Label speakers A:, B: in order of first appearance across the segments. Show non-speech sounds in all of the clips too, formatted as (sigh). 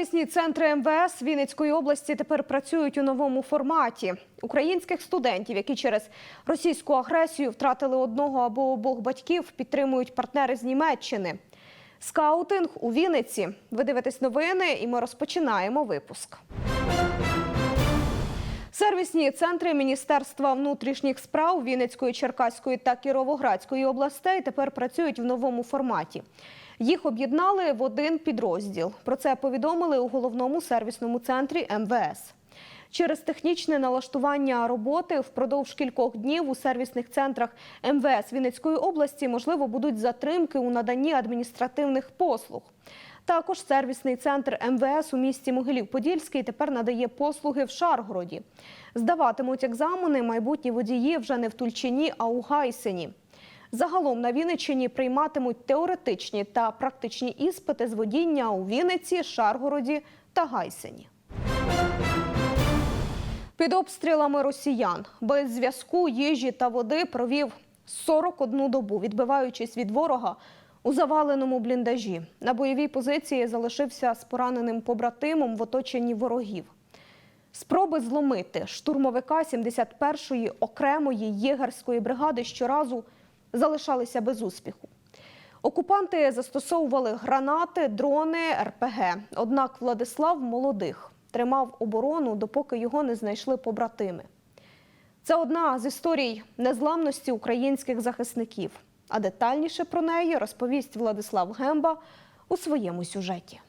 A: Сервісні центри МВС Вінницької області тепер працюють у новому форматі. Українських студентів, які через російську агресію втратили одного або обох батьків, підтримують партнери з Німеччини. Скаутинг у Вінниці. Ви дивитесь новини, і ми розпочинаємо випуск. Сервісні центри Міністерства внутрішніх справ Вінницької, Черкаської та Кіровоградської областей тепер працюють в новому форматі. Їх об'єднали в один підрозділ. Про це повідомили у головному сервісному центрі МВС. Через технічне налаштування роботи впродовж кількох днів у сервісних центрах МВС Вінницької області можливо будуть затримки у наданні адміністративних послуг. Також сервісний центр МВС у місті Могилів-Подільський тепер надає послуги в Шаргороді. Здаватимуть екзамени майбутні водії вже не в Тульчині, а у Гайсені. Загалом на Вінниччині прийматимуть теоретичні та практичні іспити з водіння у Вінниці, Шаргороді та Гайсені. Під обстрілами росіян без зв'язку, їжі та води провів 41 добу, відбиваючись від ворога у заваленому бліндажі. На бойовій позиції залишився з пораненим побратимом в оточенні ворогів. Спроби зломити штурмовика 71-ї окремої єгерської бригади щоразу залишалися без успіху. Окупанти застосовували гранати, дрони, РПГ. Однак Владислав молодих тримав оборону, допоки його не знайшли побратими. Це одна з історій незламності українських захисників. А детальніше про неї розповість Владислав Гемба у своєму сюжеті.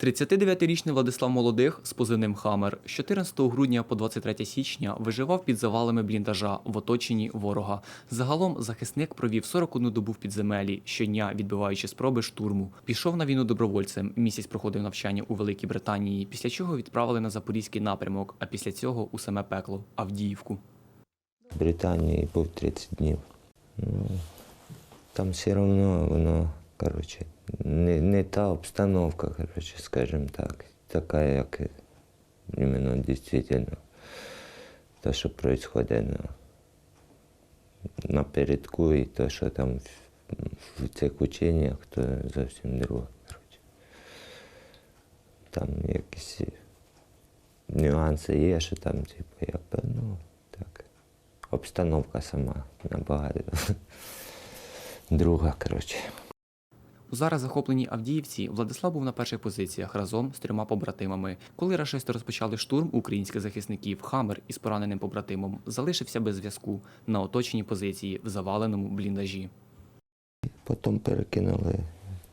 B: 39-річний Владислав Молодих з позивним Хамер з 14 грудня по 23 січня виживав під завалами бліндажа в оточенні ворога. Загалом захисник провів 41 добу в підземелі, щодня відбиваючи спроби штурму. Пішов на війну добровольцем. Місяць проходив навчання у Великій Британії, після чого відправили на запорізький напрямок, а після цього у саме пекло Авдіївку.
C: В Британії був 30 днів. Ну, там все одно воно, коротше, не, не та обстановка, коротше, скажімо так, така, як іменно дійсно те, що відбувається на, напередку, і те, що там в, в цих ученнях, то зовсім друге. Коротше. Там якісь нюанси є, що там, типу, якби, ну, обстановка сама набагато (laughs) друга, коротше.
B: У зараз захопленій Авдіївці Владислав був на перших позиціях разом з трьома побратимами. Коли рашисти розпочали штурм українських захисників, Хамер із пораненим побратимом залишився без зв'язку на оточеній позиції в заваленому бліндажі.
C: Потім перекинули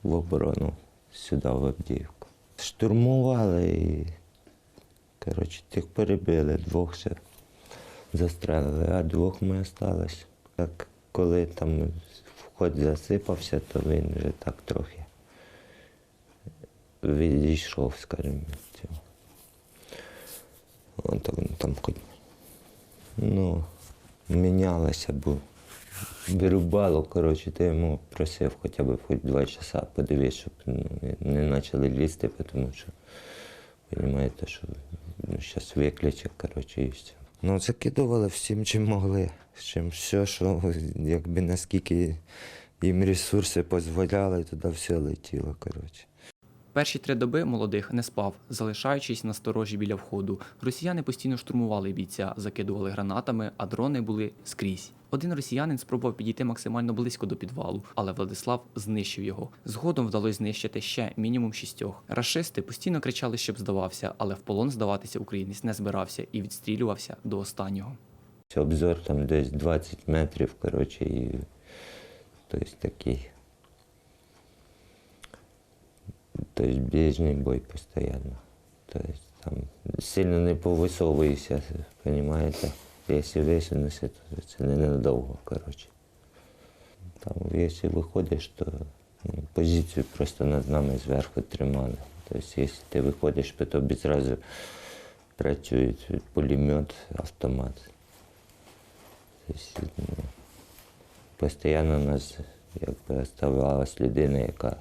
C: в оборону сюди, в Авдіївку. Штурмували і, коротше, тих перебили, двох ще застрелили, а двох ми залишились. Так, коли там вход засипався, то він вже так трохи відійшов, скажімо. цього. Так, ну, там хоч, ну, мінялося, бо вирубало, коротше, то йому просив хоча б хоч два часа подивитися, щоб ну, не почали лізти, тому що, розумієте, що ну, зараз виключать, коротше, і все. Ну, закидували всім, чим могли. Чим все, що якби наскільки їм ресурси дозволяли, туди все летіло, коротше.
B: Перші три доби молодих не спав, залишаючись на сторожі біля входу. Росіяни постійно штурмували бійця, закидували гранатами, а дрони були скрізь. Один росіянин спробував підійти максимально близько до підвалу, але Владислав знищив його. Згодом вдалося знищити ще мінімум шістьох. Рашисти постійно кричали, щоб здавався, але в полон здаватися українець не збирався і відстрілювався до останнього.
C: Обзор там десь 20 метрів, коротше, і тобто такий. Тобто ближній бой постійно. Тобто там сильно не повисовуєшся, розумієте? Якщо висунешся, то це ненадовго, коротше. Там, якщо виходиш, то ну, позицію просто над нами зверху тримали. Тобто, якщо ти виходиш, то тобі зразу працюють пулемет, автомат. Тобто, ну, постійно у нас якби оставалась людина, яка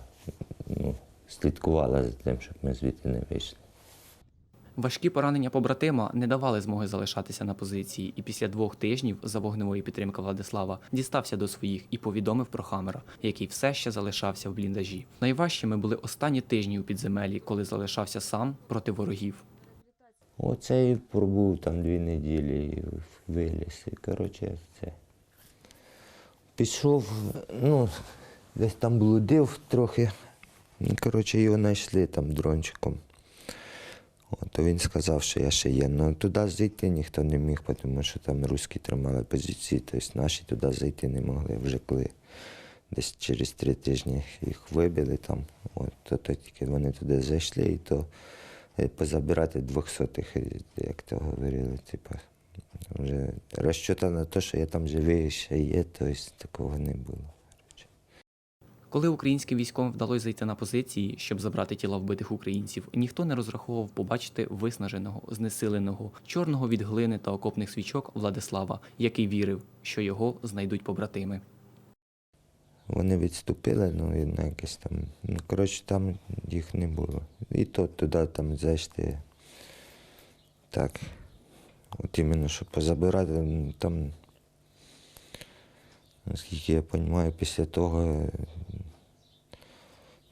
C: ну, слідкувала за тим, щоб ми звідти не вийшли.
B: Важкі поранення побратима не давали змоги залишатися на позиції, і після двох тижнів за вогневої підтримки Владислава дістався до своїх і повідомив про Хамера, який все ще залишався в бліндажі. Найважчими були останні тижні у підземелі, коли залишався сам проти ворогів.
C: Оце і пробув там дві неділі і виліз. Коротше, це. Пішов, ну, десь там блудив трохи. Ну, Коротше, його знайшли там дрончиком. От, то він сказав, що я ще є. Ну туди зайти ніхто не міг, тому що там русські тримали позиції, тобто наші туди зайти не могли. Вже коли десь через три тижні їх вибили там, от, то, то тільки вони туди зайшли, і то е, позабирати двохсотих, е, як то говорили, типу, вже розчота на те, що я там живий ще є, тобто такого не було.
B: Коли українським військовим вдалося зайти на позиції, щоб забрати тіла вбитих українців, ніхто не розраховував побачити виснаженого, знесиленого, чорного від глини та окопних свічок Владислава, який вірив, що його знайдуть побратими.
C: Вони відступили, ну на якесь там. Ну, коротше, там їх не було. І то туди там зайшли. Так. От іменно, щоб позабирати, ну, там, наскільки я розумію, після того,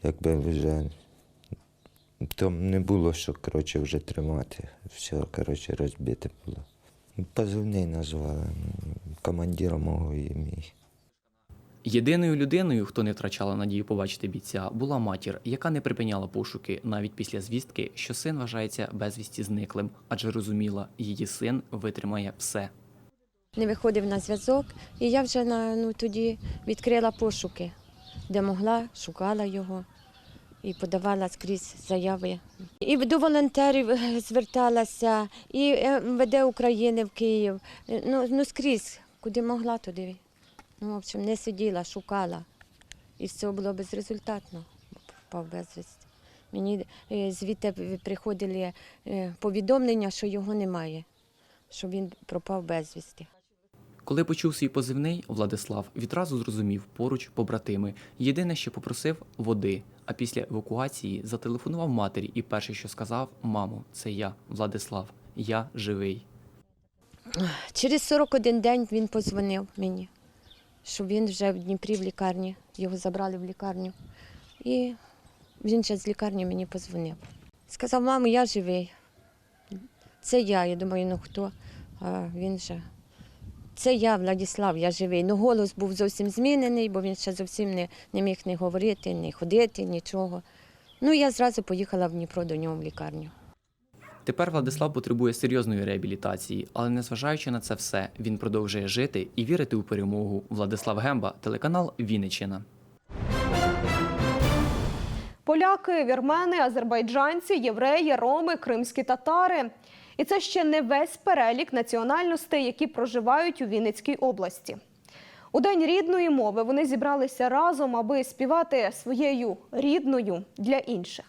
C: якби вже там не було що коротше, вже тримати. Все, коротше, розбите було. Позивний назвали. Командиром мого і мій.
B: Єдиною людиною, хто не втрачала надію побачити бійця, була матір, яка не припиняла пошуки навіть після звістки, що син вважається безвісті зниклим, адже розуміла, її син витримає все.
D: не виходив на зв'язок. І я вже на, ну, тоді відкрила пошуки, де могла, шукала його і подавала скрізь заяви. І до волонтерів е, зверталася, і е, МВД України в Київ. Е, Ну, ну скрізь, куди могла, туди. Ну, в общем, не сиділа, шукала. І все було безрезультатно. Впав безвісти. Мені звідти приходили повідомлення, що його немає, що він пропав безвісти.
B: Коли почув свій позивний, Владислав відразу зрозумів поруч побратими. Єдине, що попросив води. А після евакуації зателефонував матері і перше, що сказав: Мамо, це я, Владислав, я живий.
D: Через 41 день він подзвонив мені, що він вже в Дніпрі в лікарні, його забрали в лікарню. І він ще з лікарні мені подзвонив. Сказав, мамо, я живий. Це я. Я думаю, ну хто? А він же. Це я, Владислав, я живий. Ну, голос був зовсім змінений, бо він ще зовсім не, не міг не говорити, не ходити, нічого. Ну, я зразу поїхала в Дніпро до нього в лікарню.
B: Тепер Владислав потребує серйозної реабілітації, але незважаючи на це все, він продовжує жити і вірити у перемогу. Владислав Гемба, телеканал Вінниччина.
A: Поляки, вірмени, азербайджанці, євреї, роми, кримські татари. І це ще не весь перелік національностей, які проживають у Вінницькій області. У день рідної мови вони зібралися разом, аби співати своєю рідною для інших.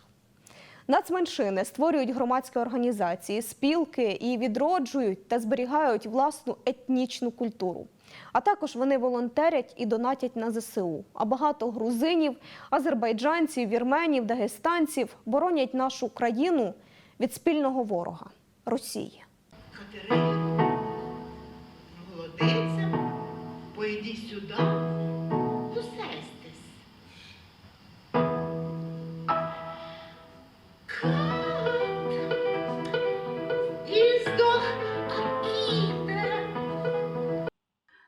A: Нацменшини створюють громадські організації, спілки і відроджують та зберігають власну етнічну культуру. А також вони волонтерять і донатять на ЗСУ. А багато грузинів, азербайджанців, вірменів, дагестанців боронять нашу країну від спільного ворога Росії.
E: Катерина, молодиця, поїдіть сюди,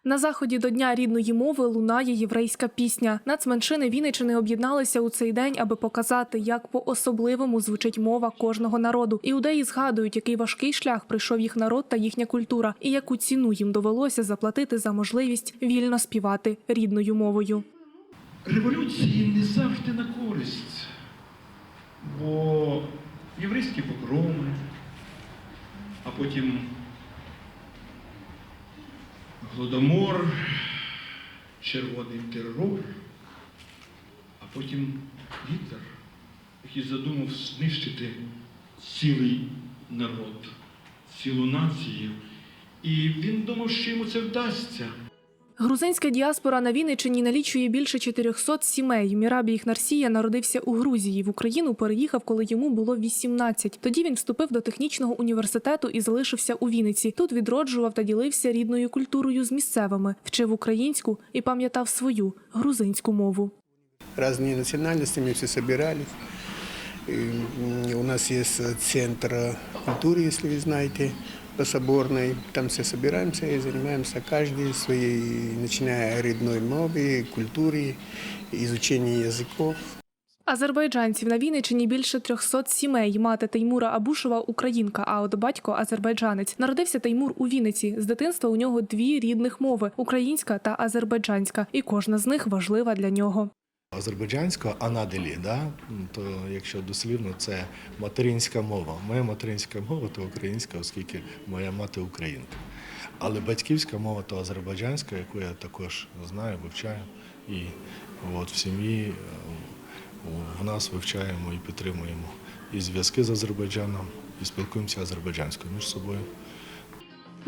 F: На заході до Дня рідної мови лунає єврейська пісня. Нацменшини Вінничини об'єдналися у цей день, аби показати, як по-особливому звучить мова кожного народу. Іудеї згадують, який важкий шлях пройшов їх народ та їхня культура, і яку ціну їм довелося заплатити за можливість вільно співати рідною мовою.
G: революції не завжди на користь, бо єврейські погроми, а потім голодомор, червоний терор, а потім вітер, який задумав знищити цілий народ, цілу націю. І він думав, що йому це вдасться.
F: Грузинська діаспора на Вінниччині налічує більше 400 сімей. Мірабій Іхнарсія народився у Грузії. В Україну переїхав, коли йому було 18. Тоді він вступив до технічного університету і залишився у Вінниці. Тут відроджував та ділився рідною культурою з місцевими, вчив українську і пам'ятав свою грузинську мову.
H: разные национальности, мы все собирались. И, м, У нас есть э, центр э, культуры, если вы знаете, по Соборной. Там все собираемся и занимаемся каждый своей, начиная родной мовы, культуры, изучения языков.
F: Азербайджанців на Вінниччині більше 300 сімей. Мати Теймура Абушева – українка, а от батько – азербайджанець. Народився Теймур у Вінниці. З дитинства у нього дві рідних мови – українська та азербайджанська. І кожна з них важлива для нього.
I: Азербайджанська анаделі, да? то якщо дослівно, це материнська мова. Моя материнська мова то українська, оскільки моя мати українка. Але батьківська мова то азербайджанська, яку я також знаю, вивчаю. І от в сім'ї е, в нас вивчаємо і підтримуємо і зв'язки з Азербайджаном, і спілкуємося азербайджанською між собою.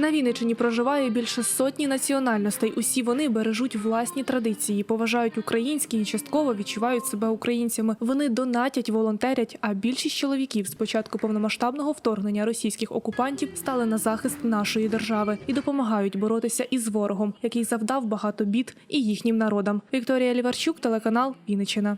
F: На Вінниччині проживає більше сотні національностей. Усі вони бережуть власні традиції, поважають українські і частково відчувають себе українцями. Вони донатять, волонтерять. А більшість чоловіків з початку повномасштабного вторгнення російських окупантів стали на захист нашої держави і допомагають боротися із ворогом, який завдав багато бід і їхнім народам. Вікторія Ліварчук, телеканал Вінниччина.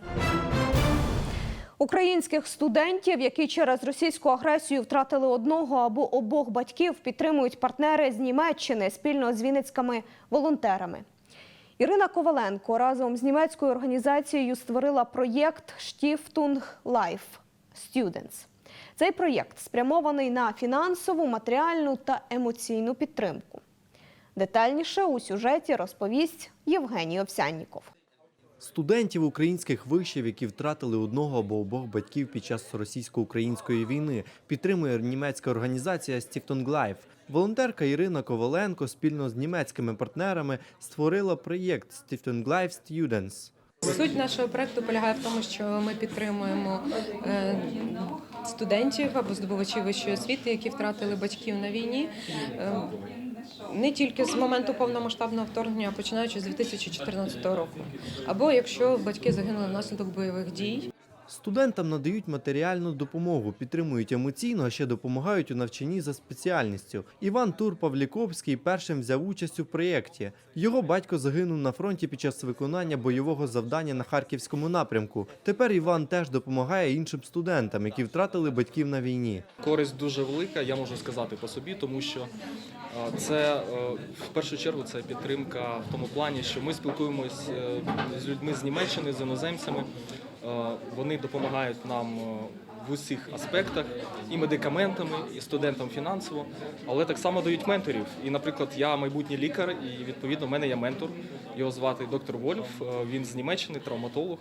A: Українських студентів, які через російську агресію втратили одного або обох батьків, підтримують партнери з Німеччини спільно з вінницькими волонтерами. Ірина Коваленко разом з німецькою організацією створила проєкт Stiftung Life Students. Цей проєкт спрямований на фінансову, матеріальну та емоційну підтримку. Детальніше у сюжеті розповість Євгеній Овсянніков.
J: Студентів українських вишів, які втратили одного або обох батьків під час російсько-української війни, підтримує німецька організація Stiftung Life. Волонтерка Ірина Коваленко спільно з німецькими партнерами створила проєкт Stiftung Life Students.
K: Суть нашого проекту полягає в тому, що ми підтримуємо е, студентів або здобувачів вищої освіти, які втратили батьків на війні. Не тільки з моменту повномасштабного вторгнення, а починаючи з 2014 року, або якщо батьки загинули внаслідок бойових дій.
J: Студентам надають матеріальну допомогу, підтримують емоційно, а ще допомагають у навчанні за спеціальністю. Іван Тур Павліковський першим взяв участь у проєкті. Його батько загинув на фронті під час виконання бойового завдання на харківському напрямку. Тепер Іван теж допомагає іншим студентам, які втратили батьків на війні.
L: Користь дуже велика, я можу сказати по собі, тому що е, це е, в першу чергу це підтримка в тому плані, що ми спілкуємось е, з людьми з Німеччини, з іноземцями. Е, Вони допомагають нам е, в усіх аспектах і медикаментами, і студентам фінансово, але так само дають менторів. І, наприклад, я майбутній лікар, і відповідно в мене є ментор. Його звати доктор Вольф. е, Він з Німеччини, травматолог.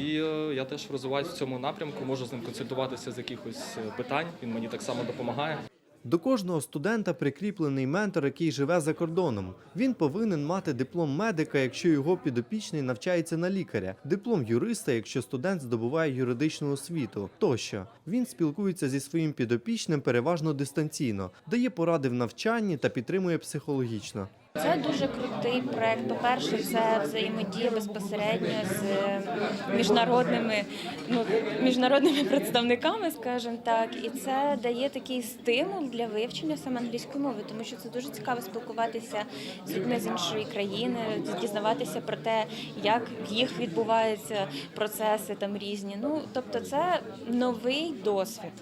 L: І я теж розвиваюся в цьому напрямку, можу з ним консультуватися з якихось питань. Він мені так само допомагає.
J: До кожного студента прикріплений ментор, який живе за кордоном. Він повинен мати диплом медика, якщо його підопічний навчається на лікаря, диплом юриста, якщо студент здобуває юридичну освіту. Тощо він спілкується зі своїм підопічним переважно дистанційно, дає поради в навчанні та підтримує психологічно.
M: Це дуже крутий проект. По-перше, це взаємодія безпосередньо з е, міжнародними, ну, міжнародними представниками, скажімо так. І це дає такий стимул для вивчення саме англійської мови, тому що це дуже цікаво спілкуватися з людьми з іншої країни, дізнаватися про те, як в їх відбуваються процеси там різні. Ну тобто, це новий досвід.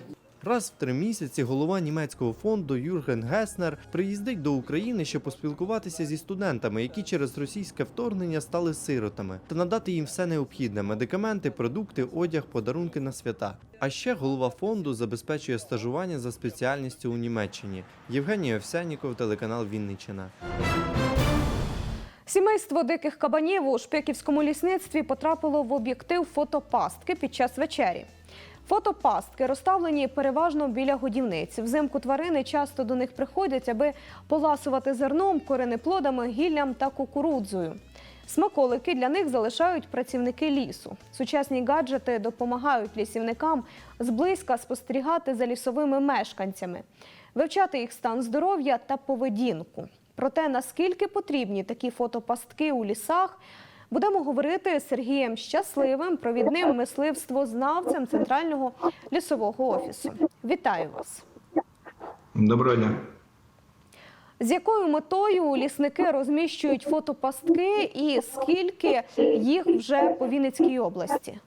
J: Раз в три місяці голова німецького фонду Юрген Геснер приїздить до України, щоб поспілкуватися зі студентами, які через російське вторгнення стали сиротами, та надати їм все необхідне: медикаменти, продукти, одяг, подарунки на свята. А ще голова фонду забезпечує стажування за спеціальністю у Німеччині. Євгеній Овсянніков, телеканал Вінниччина.
A: Сімейство диких кабанів у шпиківському лісництві потрапило в об'єктив фотопастки під час вечері. Фотопастки розставлені переважно біля годівниць. Взимку тварини часто до них приходять, аби поласувати зерном, коренеплодами, гіллям та кукурудзою. Смаколики для них залишають працівники лісу. Сучасні гаджети допомагають лісівникам зблизька спостерігати за лісовими мешканцями, вивчати їх стан здоров'я та поведінку. Про те, наскільки потрібні такі фотопастки у лісах, будемо говорити з Сергієм Щасливим, провідним мисливствознавцем Центрального лісового офісу. Вітаю вас!
N: Доброго дня.
A: З якою метою лісники розміщують фотопастки і скільки їх вже по Вінницькій області?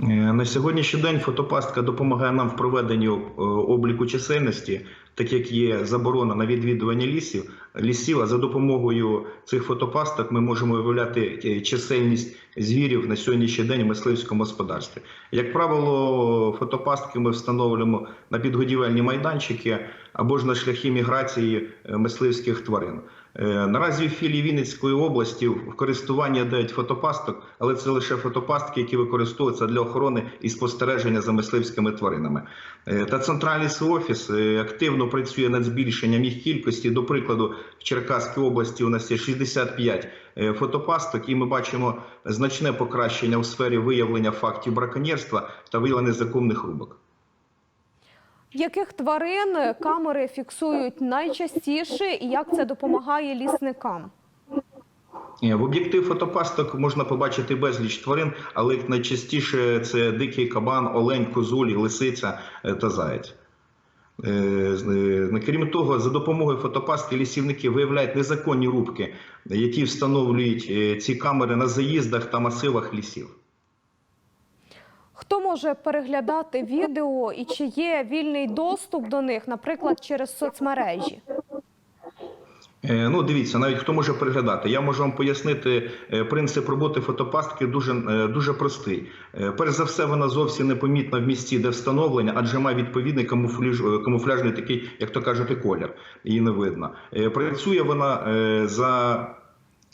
N: Е, На сьогоднішній день фотопастка допомагає нам в проведенні е, обліку чисельності, так як є заборона на відвідування лісів, лісів, а за допомогою цих фотопасток ми можемо виявляти е, чисельність звірів на сьогоднішній день в мисливському господарстві. Як правило, фотопастки ми встановлюємо на підгодівельні майданчики або ж на шляхи міграції е, мисливських тварин. Е, Наразі в філії Вінницької області в користування дають фотопасток, але це лише фотопастки, які використовуються для охорони і спостереження за мисливськими тваринами. Та центральний офіс активно працює над збільшенням їх кількості. До прикладу, в Черкаській області у нас є 65 е, фотопасток, і ми бачимо значне покращення у сфері виявлення фактів браконьєрства та виявлення законних рубок.
A: Яких тварин камери фіксують найчастіше і як це допомагає лісникам?
N: Е, В об'єктив фотопасток можна побачити безліч тварин, але найчастіше це дикий кабан, олень, козуль, лисиця е, та заєць. Е, е, Крім того, за допомогою фотопастки лісівники виявляють незаконні рубки, які встановлюють е, ці камери на заїздах та масивах лісів.
A: Хто може переглядати відео і чи є вільний доступ до них, наприклад, через соцмережі?
N: Е, Ну, дивіться, навіть хто може переглядати. Я можу вам пояснити е, принцип роботи фотопастки дуже, е, дуже простий. Перш за все, вона зовсім непомітна в місці, де встановлення, адже має відповідний камуфляж, камуфляжний такий, як то кажете, колір. Її не видно. Працює вона за.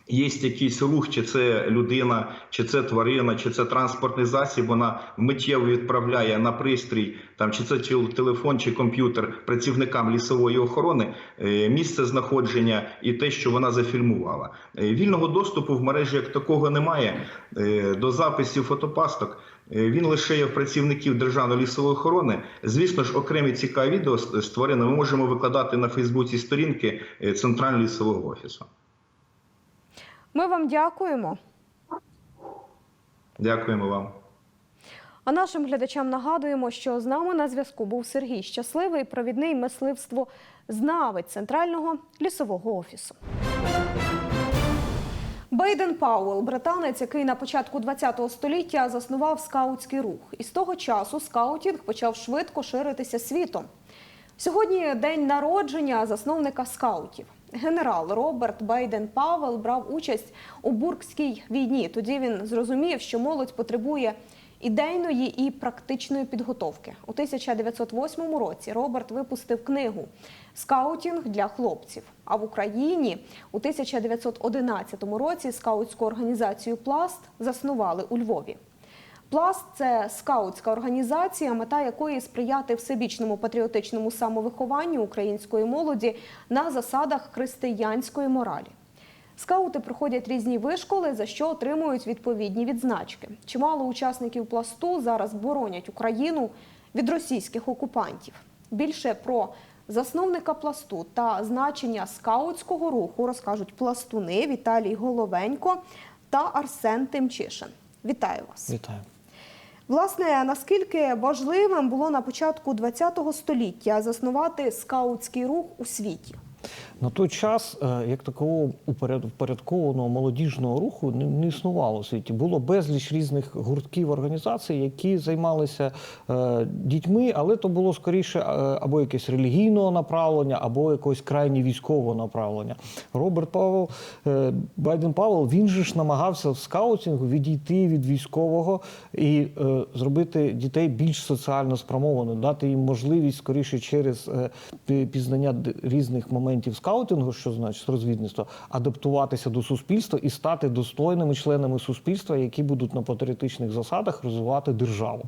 N: Є якийсь рух, чи це людина, чи це тварина, чи це транспортний засіб. Вона миттєво відправляє на пристрій, там чи це телефон, чи комп'ютер працівникам лісової охорони е, місце знаходження і те, що вона зафільмувала. Е, Вільного доступу в мережі як такого немає. Е, До записів фотопасток він лише є в працівників державної лісової охорони. Звісно ж, окремі цікаві відео з тваринами ми можемо викладати на Фейсбуці сторінки центрального лісового офісу.
A: Ми вам дякуємо.
N: Дякуємо вам.
A: А нашим глядачам нагадуємо, що з нами на зв'язку був Сергій Щасливий, провідний мисливство знавець Центрального лісового офісу. Бейден Пауел, британець, який на початку ХХ століття заснував скаутський рух. І з того часу скаутінг почав швидко ширитися світом. Сьогодні день народження засновника скаутів. Генерал Роберт Бейден Павел брав участь у Буркській війні. Тоді він зрозумів, що молодь потребує ідейної і практичної підготовки. У 1908 році Роберт випустив книгу Скаутінг для хлопців. А в Україні у 1911 році скаутську організацію Пласт заснували у Львові. Пласт це скаутська організація, мета якої сприяти всебічному патріотичному самовихованню української молоді на засадах християнської моралі. Скаути проходять різні вишколи, за що отримують відповідні відзначки. Чимало учасників пласту зараз боронять Україну від російських окупантів. Більше про засновника пласту та значення скаутського руху розкажуть пластуни Віталій Головенько та Арсен Тимчишин. Вітаю вас!
O: Вітаю.
A: Власне, наскільки важливим було на початку ХХ століття заснувати скаутський рух у світі?
O: На той час, е, як такого упоряд- впорядкованого молодіжного руху не, існувало у світі. Було безліч різних гуртків організацій, які займалися е, дітьми, але то було скоріше е, або якесь релігійного направлення, або якогось крайні військового направлення. Роберт Павел, Байден Павел, він же ж намагався в скаутингу відійти від військового і зробити дітей більш соціально спрямованими, дати їм можливість скоріше через пізнання різних моментів скаутингу, що значить розвідництво, адаптуватися до суспільства і стати достойними членами суспільства, які будуть на патріотичних засадах розвивати державу.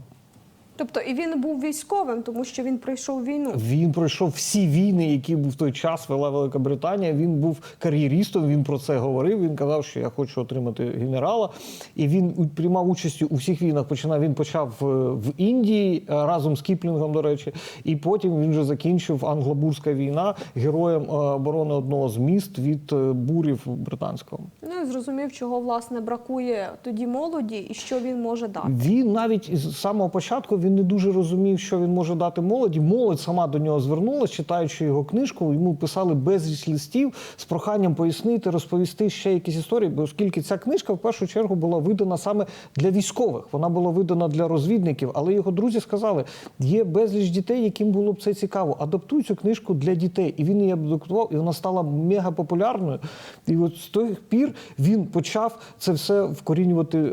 A: Тобто і він був військовим, тому що він пройшов війну.
O: Він пройшов всі війни, які в той час вела Велика Британія. Він був кар'єристом. Він про це говорив. Він казав, що я хочу отримати генерала. І він приймав участь у всіх війнах. Починав він почав е, в Індії е, разом з Кіплінгом, до речі, і потім він вже закінчив англобурська війна героєм е, оборони одного з міст від бурів британського.
A: Ну і зрозумів, чого власне бракує тоді молоді і що він може дати.
O: Він навіть із самого початку він не дуже розумів, що він може дати молоді. Молодь сама до нього звернулася, читаючи його книжку. Йому писали безліч листів з проханням пояснити, розповісти ще якісь історії. Бо оскільки ця книжка в першу чергу була видана саме для військових, вона була видана для розвідників. Але його друзі сказали, є безліч дітей, яким було б це цікаво. Адаптуй цю книжку для дітей. І він її адаптував, і вона стала мега популярною. І от з тих пір він почав це все вкорінювати е,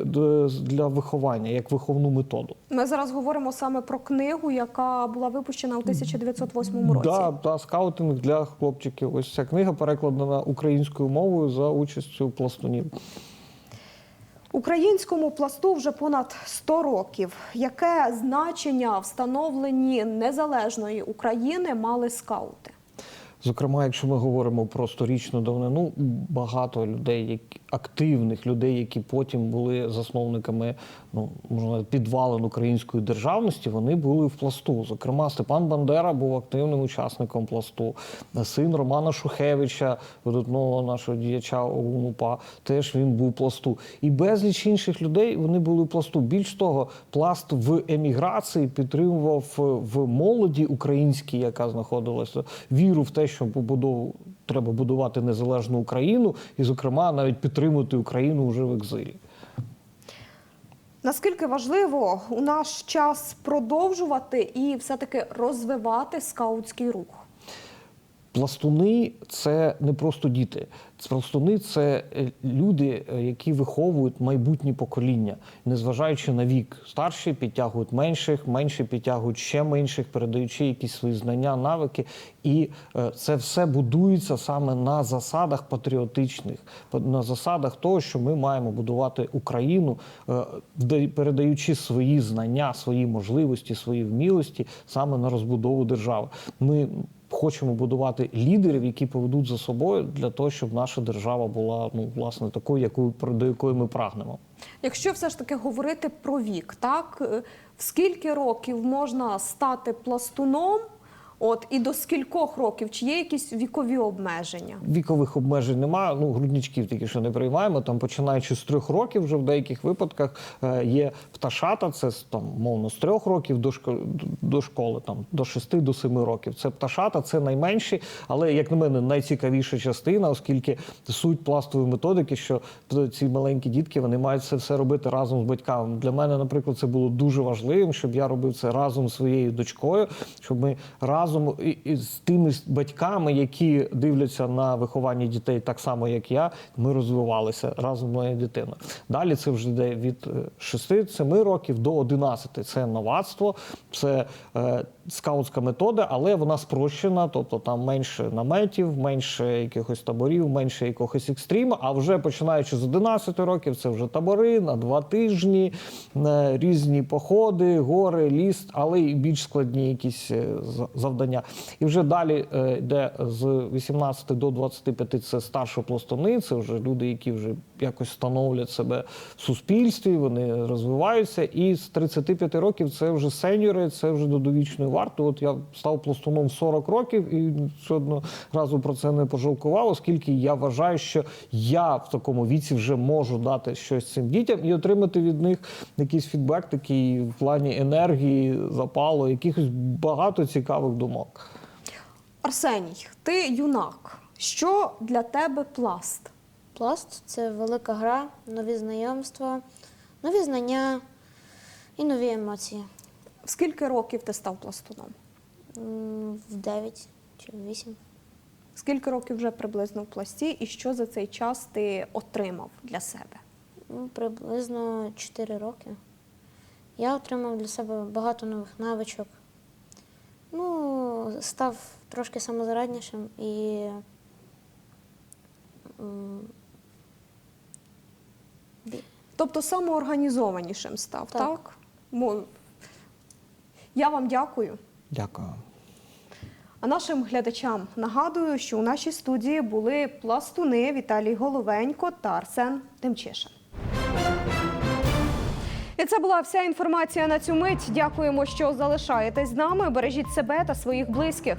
O: для виховання як виховну методу.
A: Ми зараз говоримо саме про книгу, яка була випущена у 1908 році.
O: Да, да, скаутинг для хлопчиків. Ось ця книга перекладена українською мовою за участю пластунів.
A: Українському пласту вже понад 100 років. Яке значення в становленні незалежної України мали скаути?
O: Зокрема, якщо ми говоримо про сторічну давнину, багато людей, які активних людей, які потім були засновниками ну можна підвалин української державності, вони були в пласту. Зокрема, Степан Бандера був активним учасником пласту. Син Романа Шухевича, видатного нашого діяча ОУН-УПА, теж він був пласту. І безліч інших людей вони були в пласту. Більш того, пласт в еміграції підтримував в молоді українській, яка знаходилася, віру в те, що побудову треба будувати незалежну Україну, і, зокрема, навіть підтримувати Україну вже в екзилі.
A: Наскільки важливо у наш час продовжувати і все-таки розвивати скаутський рух?
O: Пластуни це не просто діти. Пластуни це е, люди, е, які виховують майбутнє покоління, незважаючи на вік. Старші підтягують менших, менші підтягують ще менших, передаючи якісь свої знання, навики. І е, це все будується саме на засадах патріотичних, на засадах того, що ми маємо будувати Україну, передаючи свої знання, свої можливості, свої вмілості саме на розбудову держави. Ми хочемо будувати лідерів, які поведуть за собою для того, щоб наша держава була ну власне такою, яку до якої ми прагнемо.
A: Якщо все ж таки говорити про вік, так е, в скільки років можна стати пластуном? От і до скількох років чи є якісь вікові обмеження?
O: Вікових обмежень немає. Ну грудничків тільки що не приймаємо. Там починаючи з трьох років, вже в деяких випадках е, є пташата. Це там мовно з трьох років до школи, до школи, там до шести до семи років. Це пташата, це найменші, але як на мене найцікавіша частина, оскільки суть пластової методики, що ці маленькі дітки вони мають це все робити разом з батьками. Для мене, наприклад, це було дуже важливим, щоб я робив це разом з своєю дочкою, щоб ми разом і, і з тими батьками, які дивляться на виховання дітей так само, як я, ми розвивалися разом з моєю дитиною. Далі це вже йде від 6-7 років до 11. Це новацтво, це е, скаутська метода, але вона спрощена, тобто там менше наметів, менше якихось таборів, менше якогось екстріму. А вже починаючи з 11 років, це вже табори на два тижні, е, різні походи, гори, ліс, але і більш складні якісь е, за- І вже далі е, йде з 18 до 25 це старшопластуни, це вже люди, які вже якось становлять себе в суспільстві, вони розвиваються. І з 35 років це вже сеньори, це вже до довічної варти. От я став пластуном в 40 років і жодного разу про це не пожалкував, оскільки я вважаю, що я в такому віці вже можу дати щось цим дітям і отримати від них якийсь фідбек, такий в плані енергії, запалу, якихось багато цікавих думок.
A: Арсеній, ти юнак. Що для тебе пласт?
P: Пласт це велика гра, нові знайомства, нові знання і нові емоції.
A: В скільки років ти став пластуном?
P: В 9 чи в 8.
A: Скільки років вже приблизно в пласті, і що за цей час ти отримав для себе?
P: Ну, приблизно 4 роки. Я отримав для себе багато нових навичок. Став трошки самозараднішим і
A: Тобто самоорганізованішим став, так?
P: Так.
A: Мо- Я вам дякую.
O: Дякую.
A: А нашим глядачам нагадую, що у нашій студії були пластуни Віталій Головенько та Арсен Демчишин. І це була вся інформація на цю мить. Дякуємо, що залишаєтесь з нами. Бережіть себе та своїх близьких.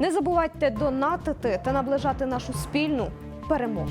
A: Не забувайте донатити та наближати нашу спільну перемогу.